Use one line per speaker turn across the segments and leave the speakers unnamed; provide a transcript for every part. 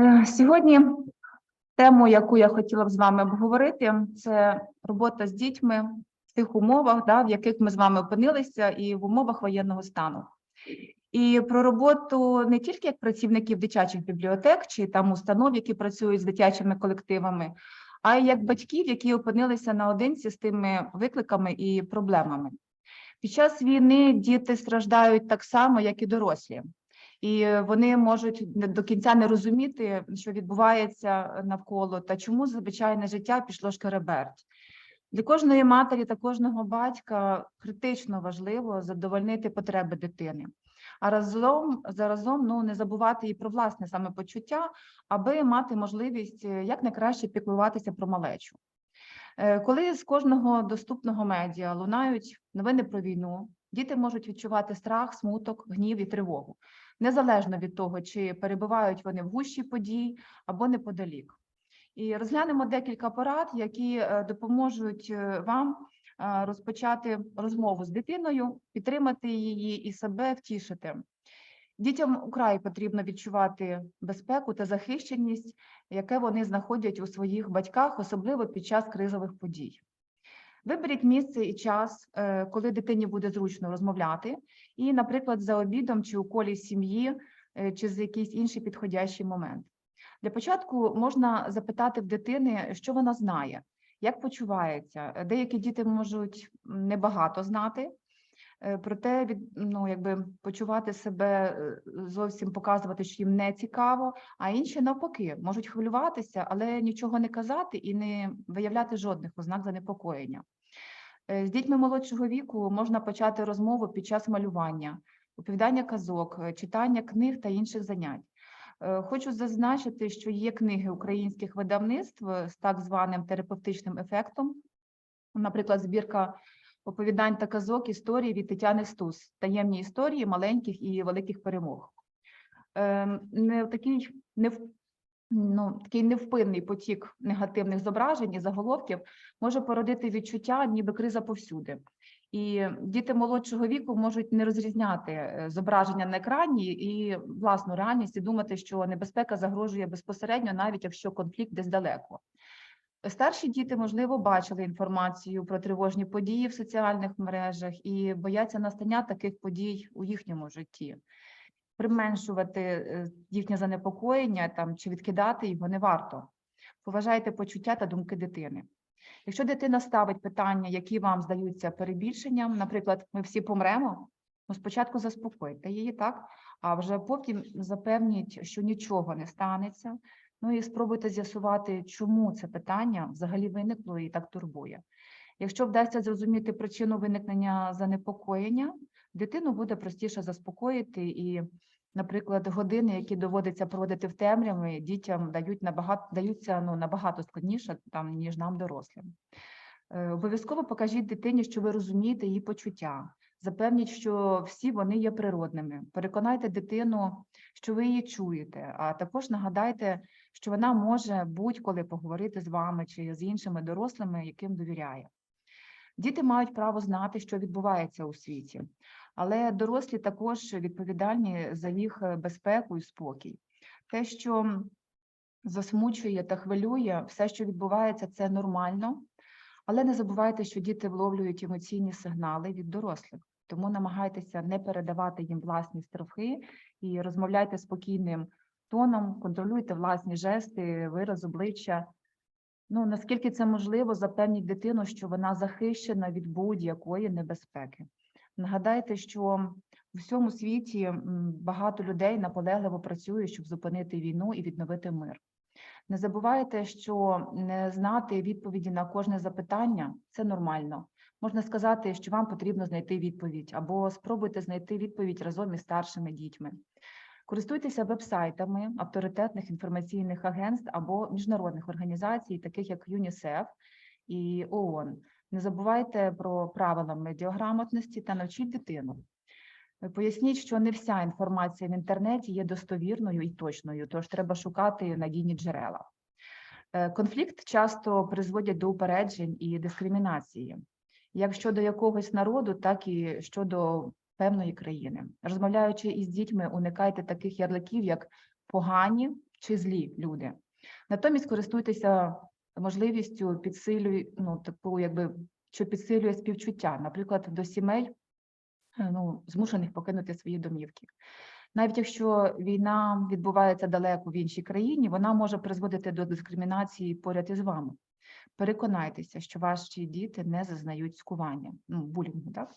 Е, Сьогодні тему, яку я хотіла б з вами обговорити, це робота з дітьми в тих умовах, да, в яких ми з вами опинилися, і в умовах воєнного стану. І про роботу не тільки як працівників дитячих бібліотек чи там установ, які працюють з дитячими колективами, а й як батьків, які опинилися наодинці з тими викликами і проблемами. Під час війни діти страждають так само, як і дорослі і вони можуть до кінця не розуміти, що відбувається навколо та чому звичайне життя пішло шкереберть. Для кожної матері та кожного батька критично важливо задовольнити потреби дитини, а разом заразом ну не забувати і про власне самопочуття, аби мати можливість е, як найкраще піклуватися про малечу. Е, Коли з кожного доступного медіа лунають новини про війну, діти можуть відчувати страх, смуток, гнів і тривогу, незалежно від того, чи перебувають вони в гущі подій або неподалік. І розглянемо декілька порад, які е, допоможуть е, вам е, розпочати розмову з дитиною, підтримати її і себе втішити. Дітям украй потрібно відчувати безпеку та захищеність, яке вони знаходять у своїх батьках, особливо під час кризових подій. Виберіть місце і час, е, коли дитині буде зручно розмовляти, і, наприклад, за обідом чи у колі сім'ї, е, чи з якийсь інший підходящий момент. Для початку можна запитати в дитини, що вона знає, як почувається. Деякі діти можуть небагато знати, проте від ну якби почувати себе е, зовсім показувати, що їм не цікаво, а інші навпаки можуть хвилюватися, але нічого не казати і не виявляти жодних ознак занепокоєння. Е, З дітьми молодшого віку можна почати розмову під час малювання, оповідання казок, е, читання книг та інших занять. Е, Хочу зазначити, що є книги українських видавництв е, з так званим терапевтичним ефектом. Наприклад, збірка оповідань та казок історії від Тетяни Стус, таємні історії маленьких і великих перемог. Ем, Не такий не ну, такий невпинний потік негативних зображень і заголовків може породити відчуття, ніби криза повсюди. І діти молодшого віку можуть не розрізняти е, зображення на екрані і власну реальність і думати, що небезпека загрожує безпосередньо, навіть якщо конфлікт десь далеко. Старші діти, можливо, бачили інформацію про тривожні події в соціальних мережах і бояться настання таких подій у їхньому житті. Применшувати е, їхнє занепокоєння там чи відкидати його не варто. Поважайте почуття та думки дитини. Якщо дитина ставить питання, які вам здаються перебільшенням, наприклад, ми всі помремо, ну спочатку заспокойте її, так, а вже потім запевніть, що нічого не станеться. Ну і спробуйте з'ясувати, чому це питання взагалі виникло і так турбує. Якщо вдасться зрозуміти причину виникнення занепокоєння, дитину буде простіше заспокоїти і, наприклад, години, які доводиться проводити в темряві, дітям дають набагато даються ну набагато складніше там ніж нам, дорослим. Е, Обов'язково покажіть дитині, що ви розумієте її почуття. Запевніть, що всі вони є природними. Переконайте дитину, що ви її чуєте, а також нагадайте, що вона може будь-коли поговорити з вами чи з іншими дорослими, яким довіряє. Діти мають право знати, що відбувається у світі, але дорослі також відповідальні за їх е, безпеку і спокій. Те, що засмучує та хвилює, все, що відбувається, це нормально, але не забувайте, що діти вловлюють емоційні сигнали від дорослих. Тому намагайтеся не передавати їм власні страхи і розмовляйте спокійним тоном, контролюйте власні жести, вираз обличчя. Ну, наскільки це можливо, запевніть дитину, що вона захищена від будь-якої небезпеки. Нагадайте, що у всьому світі багато людей наполегливо працює, щоб зупинити війну і відновити мир. Не забувайте, що не знати відповіді на кожне запитання це нормально. Можна сказати, що вам потрібно знайти відповідь, або спробуйте знайти відповідь разом із старшими дітьми. Користуйтеся веб-сайтами авторитетних інформаційних агентств або міжнародних організацій, таких як ЮНІСЕФ і ООН. Не забувайте про правила медіаграмотності та навчіть дитину. Поясніть, що не вся інформація в інтернеті є достовірною і точною, тож треба шукати надійні джерела. Е, Конфлікт часто призводять до упереджень і дискримінації, як щодо якогось народу, так і щодо певної країни. Розмовляючи із дітьми, уникайте таких ярликів, як погані чи злі люди. Натомість користуйтеся можливістю підсилює, ну, таку, якби, що підсилює співчуття, наприклад, до сімей, ну, змушених покинути свої домівки. Навіть якщо війна відбувається далеко в іншій країні, вона може призводити до дискримінації поряд із вами. Переконайтеся, що ваші діти не зазнають скування, ну, булінгу, так?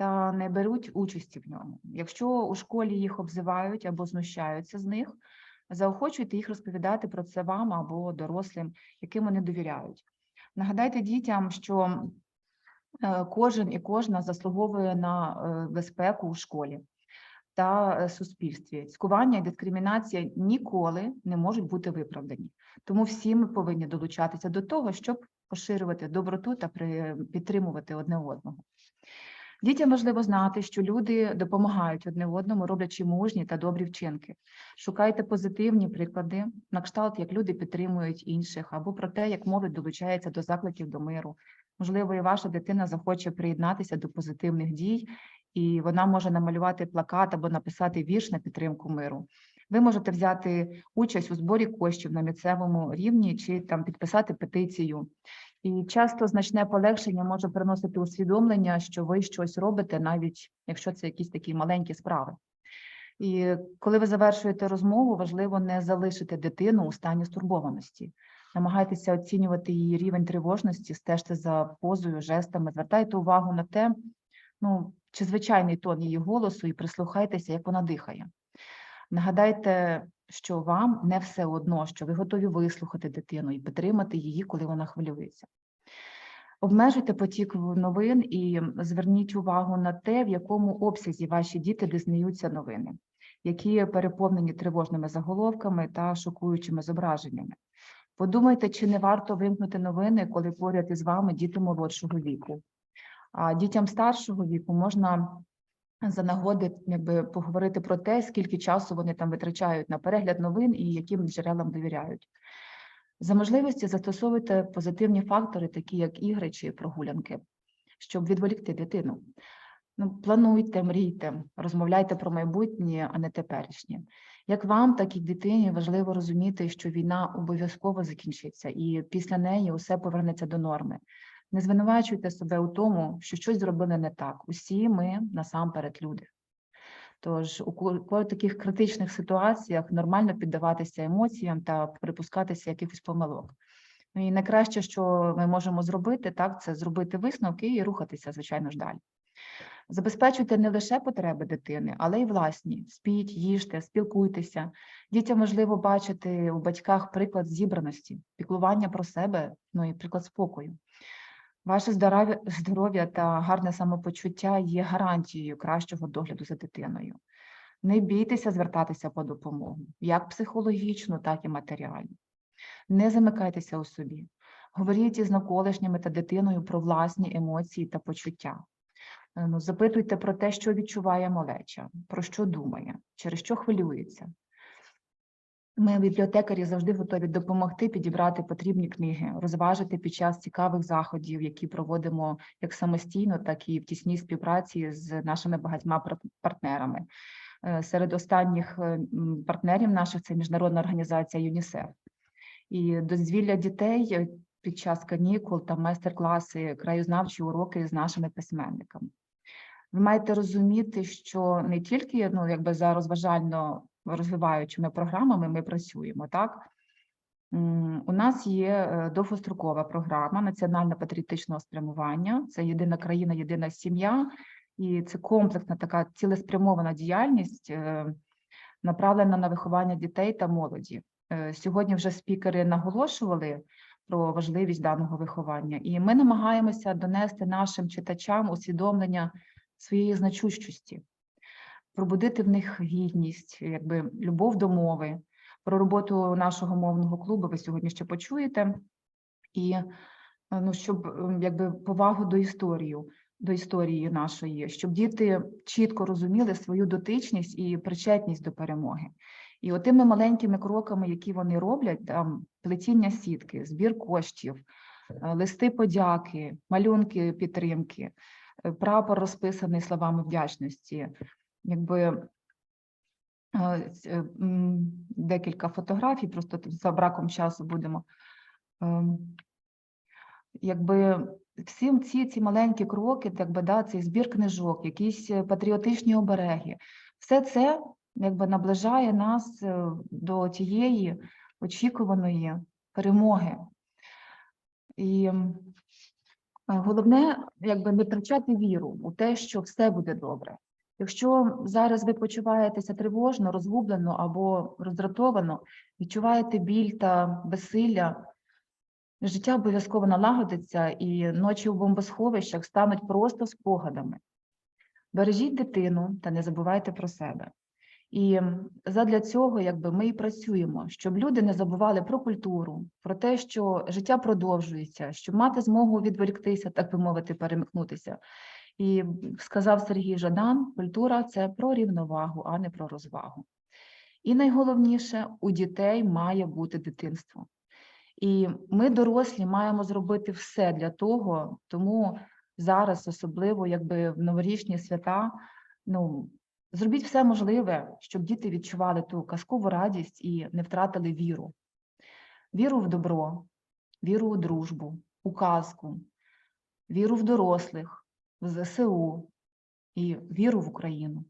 Та не беруть участі в ньому. Якщо у школі їх обзивають або знущаються з них, заохочуйте їх розповідати про це вам або дорослим, яким вони довіряють. Нагадайте дітям, що е, кожен і кожна заслуговує на е, безпеку у школі та е, суспільстві. Цькування і дискримінація ніколи не можуть бути виправдані. Тому всі ми повинні долучатися до того, щоб поширювати доброту та підтримувати одне одного. Дітям важливо знати, що люди допомагають одне одному, роблячи мужні та добрі вчинки. Шукайте позитивні приклади, на кшталт, як люди підтримують інших, або про те, як молодь долучається до закликів до миру. Можливо, і ваша дитина захоче приєднатися до позитивних дій, і вона може намалювати плакат або написати вірш на підтримку миру. Ви можете взяти участь у зборі коштів на місцевому рівні чи там підписати петицію. І часто значне полегшення може приносити усвідомлення, що ви щось робите, навіть якщо це якісь такі маленькі справи. І коли ви завершуєте розмову, важливо не залишити дитину у стані стурбованості. Намагайтеся оцінювати її рівень тривожності, стежте за позою, жестами, звертайте увагу на те, ну, чи звичайний тон її голосу, і прислухайтеся, як вона дихає. Нагадайте, що вам не все одно, що ви готові вислухати дитину і підтримати її, коли вона хвилюється. Обмежуйте потік новин і зверніть увагу на те, в якому обсязі ваші діти дізнаються новини, які переповнені тривожними заголовками та шокуючими зображеннями. Подумайте, чи не варто вимкнути новини, коли поряд із вами діти молодшого віку. А дітям старшого віку можна за нагоди якби поговорити про те, скільки часу вони там витрачають на перегляд новин і яким джерелам довіряють. За можливості застосовуйте позитивні фактори, такі як ігри чи прогулянки, щоб відволікти дитину. Ну, плануйте, мрійте, розмовляйте про майбутнє, а не теперішнє. Як вам, так і дитині важливо розуміти, що війна обов'язково закінчиться, і після неї усе повернеться до норми. Не звинувачуйте себе у тому, що щось зробили не так. Усі ми насамперед люди. Тож у таких критичних ситуаціях нормально піддаватися емоціям та припускатися якихось помилок. Ну і найкраще, що ми можемо зробити, так, це зробити висновки і рухатися, звичайно ж, далі. Забезпечуйте не лише потреби дитини, але й власні. Спіть, їжте, спілкуйтеся. Дітям важливо бачити у батьках приклад зібраності, піклування про себе, ну і приклад спокою. Ваше здоров'я, та гарне самопочуття є гарантією кращого догляду за дитиною. Не бійтеся звертатися по допомогу, як психологічну, так і матеріальну. Не замикайтеся у собі. Говоріть із навколишніми та дитиною про власні емоції та почуття. Е, Ну, запитуйте про те, що відчуває малеча, про що думає, через що хвилюється. Ми, бібліотекарі, завжди готові допомогти підібрати потрібні книги, розважити під час цікавих заходів, які проводимо як самостійно, так і в тісній співпраці з нашими багатьма партнерами. Е, Серед останніх е, партнерів наших це міжнародна організація ЮНІСЕФ. І дозвілля дітей під час канікул та майстер-класи, краєзнавчі уроки з нашими письменниками. Ви маєте розуміти, що не тільки ну, якби за розважально розвиваючими програмами ми працюємо, так? У нас є е, довгострокова програма національно-патріотичного спрямування. Це єдина країна, єдина сім'я, і це комплексна така цілеспрямована діяльність, е, направлена на виховання дітей та молоді. Е, Сьогодні вже спікери наголошували про важливість даного виховання, і ми намагаємося донести нашим читачам усвідомлення своєї значущості, пробудити в них гідність, якби любов до мови. Про роботу нашого мовного клубу ви сьогодні ще почуєте, і ну, щоб ем, якби повагу до історії, до історії нашої, щоб діти чітко розуміли свою дотичність і причетність до перемоги. І отими маленькими кроками, які вони роблять, там плетіння сітки, збір коштів, е, листи подяки, малюнки підтримки, е, прапор розписаний словами вдячності, якби е, е, декілька фотографій, просто за браком часу будемо. Ем, Якби всім ці, ці маленькі кроки, так би, да, цей збір книжок, якісь е, патріотичні обереги, все це якби наближає нас до тієї очікуваної перемоги. І головне, якби не втрачати віру у те, що все буде добре. Якщо зараз ви почуваєтеся тривожно, розгублено або роздратовано, відчуваєте біль та безсилля, життя обов'язково налагодиться, і ночі у бомбосховищах стануть просто спогадами. Бережіть дитину та не забувайте про себе. І задля цього якби ми і працюємо, щоб люди не забували про культуру, про те, що життя продовжується, щоб мати змогу відволіктися, так би мовити, перемикнутися. І сказав Сергій Жадан: культура це про рівновагу, а не про розвагу. І найголовніше у дітей має бути дитинство. І ми, дорослі, маємо зробити все для того, тому зараз, особливо якби в новорічні свята, ну зробіть все можливе, щоб діти відчували ту казкову радість і не втратили віру. Віру в добро, віру у дружбу, у казку, віру в дорослих, в ЗСУ і віру в Україну.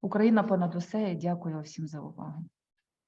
Україна понад усе. Дякую всім за увагу.